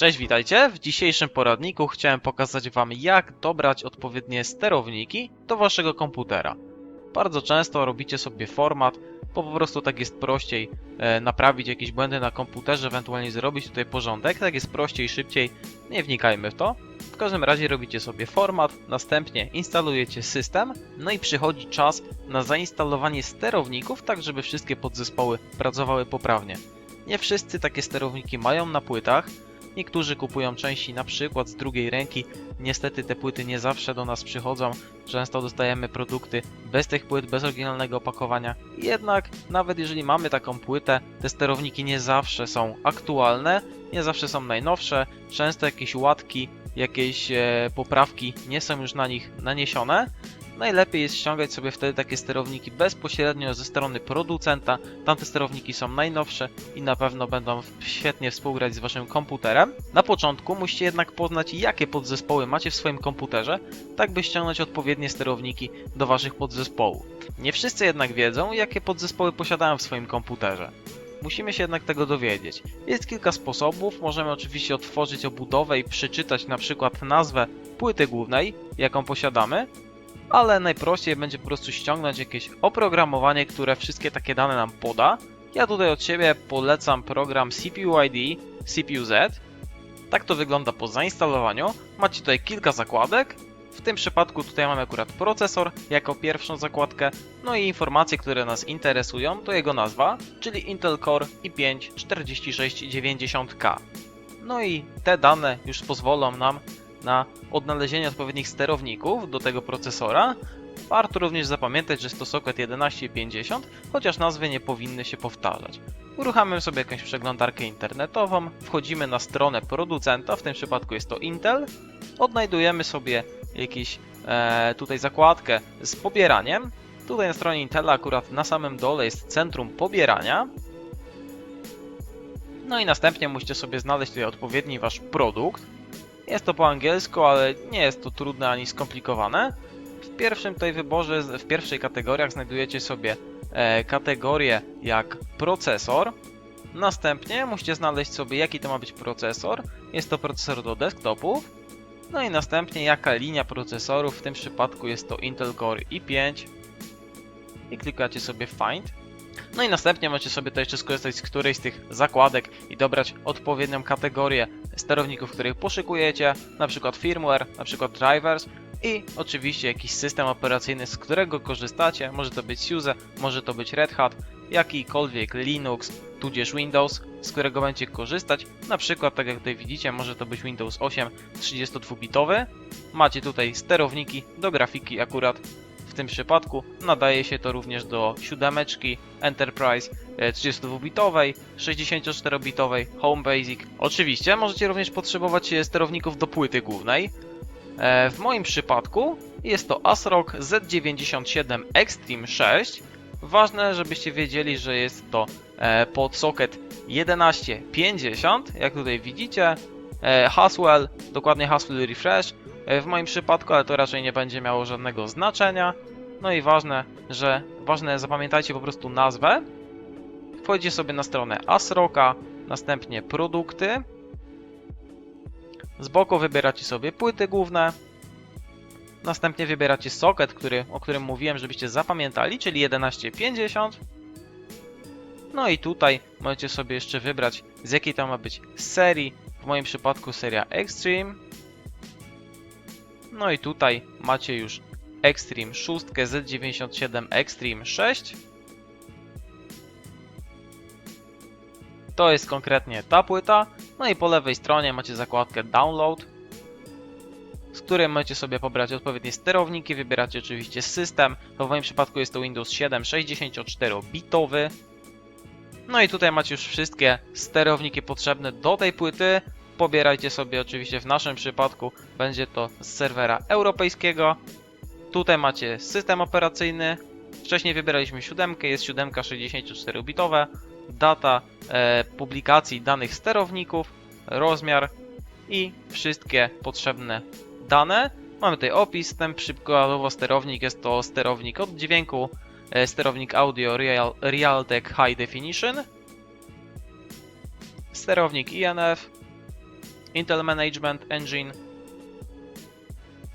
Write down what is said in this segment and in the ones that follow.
Cześć, witajcie! W dzisiejszym poradniku chciałem pokazać Wam, jak dobrać odpowiednie sterowniki do Waszego komputera. Bardzo często robicie sobie format, bo po prostu tak jest prościej e, naprawić jakieś błędy na komputerze, ewentualnie zrobić tutaj porządek, tak jest prościej, szybciej, nie wnikajmy w to. W każdym razie robicie sobie format, następnie instalujecie system, no i przychodzi czas na zainstalowanie sterowników, tak żeby wszystkie podzespoły pracowały poprawnie. Nie wszyscy takie sterowniki mają na płytach, Niektórzy kupują części na przykład z drugiej ręki. Niestety te płyty nie zawsze do nas przychodzą. Często dostajemy produkty bez tych płyt, bez oryginalnego opakowania. Jednak nawet jeżeli mamy taką płytę, te sterowniki nie zawsze są aktualne, nie zawsze są najnowsze. Często jakieś łatki, jakieś e, poprawki nie są już na nich naniesione. Najlepiej jest ściągać sobie wtedy takie sterowniki bezpośrednio ze strony producenta. Tamte sterowniki są najnowsze i na pewno będą świetnie współgrać z waszym komputerem. Na początku musicie jednak poznać jakie podzespoły macie w swoim komputerze, tak by ściągnąć odpowiednie sterowniki do waszych podzespołów. Nie wszyscy jednak wiedzą jakie podzespoły posiadają w swoim komputerze. Musimy się jednak tego dowiedzieć. Jest kilka sposobów, możemy oczywiście otworzyć obudowę i przeczytać na przykład nazwę płyty głównej, jaką posiadamy, ale najprościej będzie po prostu ściągnąć jakieś oprogramowanie, które wszystkie takie dane nam poda. Ja tutaj od siebie polecam program CPU-ID CPU-Z. Tak to wygląda po zainstalowaniu. Macie tutaj kilka zakładek. W tym przypadku tutaj mamy akurat procesor jako pierwszą zakładkę, no i informacje, które nas interesują to jego nazwa, czyli Intel Core i5 4690K. No i te dane już pozwolą nam na odnalezienie odpowiednich sterowników do tego procesora. Warto również zapamiętać, że jest to socket 1150, chociaż nazwy nie powinny się powtarzać. Uruchamiamy sobie jakąś przeglądarkę internetową, wchodzimy na stronę producenta, w tym przypadku jest to Intel, odnajdujemy sobie jakiś e, tutaj zakładkę z pobieraniem. Tutaj na stronie Intela akurat na samym dole jest centrum pobierania. No i następnie musicie sobie znaleźć tutaj odpowiedni wasz produkt. Jest to po angielsku, ale nie jest to trudne ani skomplikowane. W pierwszym tutaj wyborze, w pierwszej kategoriach znajdujecie sobie e, kategorię jak procesor. Następnie musicie znaleźć sobie jaki to ma być procesor. Jest to procesor do desktopów. No i następnie jaka linia procesorów, w tym przypadku jest to Intel Core i5. I klikacie sobie Find. No i następnie możecie sobie to jeszcze skorzystać z którejś z tych zakładek i dobrać odpowiednią kategorię sterowników, których poszykujecie, na przykład firmware, na przykład drivers i oczywiście jakiś system operacyjny, z którego korzystacie. Może to być SUSE, może to być Red Hat, jakikolwiek Linux, tudzież Windows, z którego będziecie korzystać. Na przykład, tak jak tutaj widzicie, może to być Windows 8 32-bitowy. Macie tutaj sterowniki do grafiki akurat w tym przypadku nadaje się to również do siódemeczki Enterprise 32-bitowej, 64-bitowej, Home Basic. Oczywiście możecie również potrzebować sterowników do płyty głównej. E, W moim przypadku jest to ASRock Z97 Extreme 6. Ważne, żebyście wiedzieli, że jest to e, pod socket 1150, jak tutaj widzicie. E, Haswell, dokładnie Haswell Refresh. E, W moim przypadku, ale to raczej nie będzie miało żadnego znaczenia. No i ważne, że ważne zapamiętajcie po prostu nazwę. Wchodzicie sobie na stronę Asrocka, następnie produkty. Z boku wybieracie sobie płyty główne. Następnie wybieracie socket, który, o którym mówiłem, żebyście zapamiętali, czyli 1150. No i tutaj możecie sobie jeszcze wybrać z jakiej to ma być serii. W moim przypadku seria Extreme. No i tutaj macie już Extreme 6, Z97 Extreme 6. To jest konkretnie ta płyta. No i po lewej stronie macie zakładkę Download, z której możecie sobie pobrać odpowiednie sterowniki. Wybieracie oczywiście system. W moim przypadku jest to Windows 7 64-bitowy. No i tutaj macie już wszystkie sterowniki potrzebne do tej płyty. Pobierajcie sobie oczywiście w naszym przypadku będzie to z serwera europejskiego. Tutaj macie system operacyjny. Wcześniej wybieraliśmy siódemkę, jest siódemka 64-bitowe. Data e, publikacji danych sterowników, rozmiar i wszystkie potrzebne dane. Mamy tutaj opis, ten przykładowo sterownik jest to sterownik od dźwięku, e, sterownik audio Real, Realtek High Definition, sterownik INF, Intel Management Engine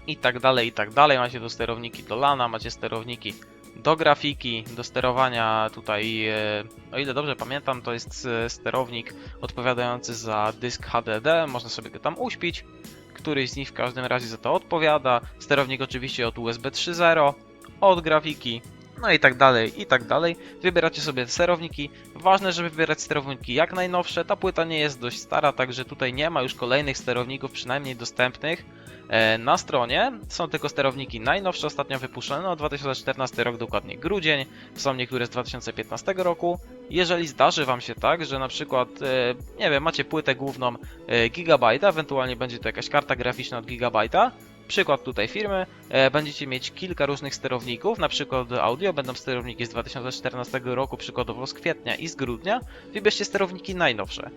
i tak dalej, i tak dalej. Macie tu sterowniki do LANa, macie sterowniki do grafiki, do sterowania tutaj, e, o ile dobrze pamiętam, to jest e, sterownik odpowiadający za dysk HDD, można sobie go tam uśpić. Któryś z nich w każdym razie za to odpowiada. Sterownik oczywiście od USB 3.0, od grafiki, no i tak dalej, i tak dalej. Wybieracie sobie sterowniki. Ważne, żeby wybierać sterowniki jak najnowsze. Ta płyta nie jest dość stara, także tutaj nie ma już kolejnych sterowników, przynajmniej dostępnych e, na stronie. Są tylko sterowniki najnowsze, ostatnio wypuszczone, no 2014 rok, dokładnie grudzień. Są niektóre z 2015 roku. Jeżeli zdarzy Wam się tak, że na przykład, e, nie wiem, macie płytę główną e, gigabajta, ewentualnie będzie to jakaś karta graficzna od gigabajta, Przykład tutaj firmy, e, będziecie mieć kilka różnych sterowników, na przykład audio, będą sterowniki z 2014 roku, przykładowo z kwietnia i z grudnia. Wybierzcie sterowniki najnowsze.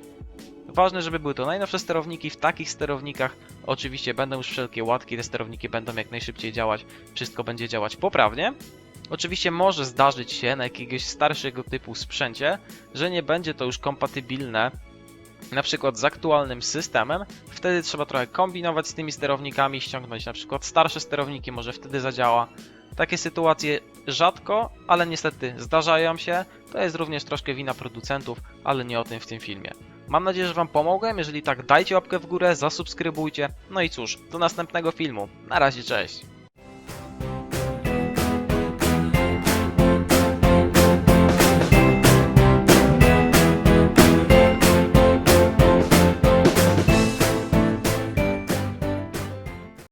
Ważne, żeby były to najnowsze sterowniki. W takich sterownikach oczywiście będą już wszelkie łatki, te sterowniki będą jak najszybciej działać, wszystko będzie działać poprawnie. Oczywiście może zdarzyć się na jakiegoś starszego typu sprzęcie, że nie będzie to już kompatybilne na przykład z aktualnym systemem, wtedy trzeba trochę kombinować z tymi sterownikami, ściągnąć na przykład starsze sterowniki, może wtedy zadziała. Takie sytuacje rzadko, ale niestety zdarzają się. To jest również troszkę wina producentów, ale nie o tym w tym filmie. Mam nadzieję, że Wam pomogłem. Jeżeli tak, dajcie łapkę w górę, zasubskrybujcie. No i cóż, do następnego filmu. Na razie, cześć.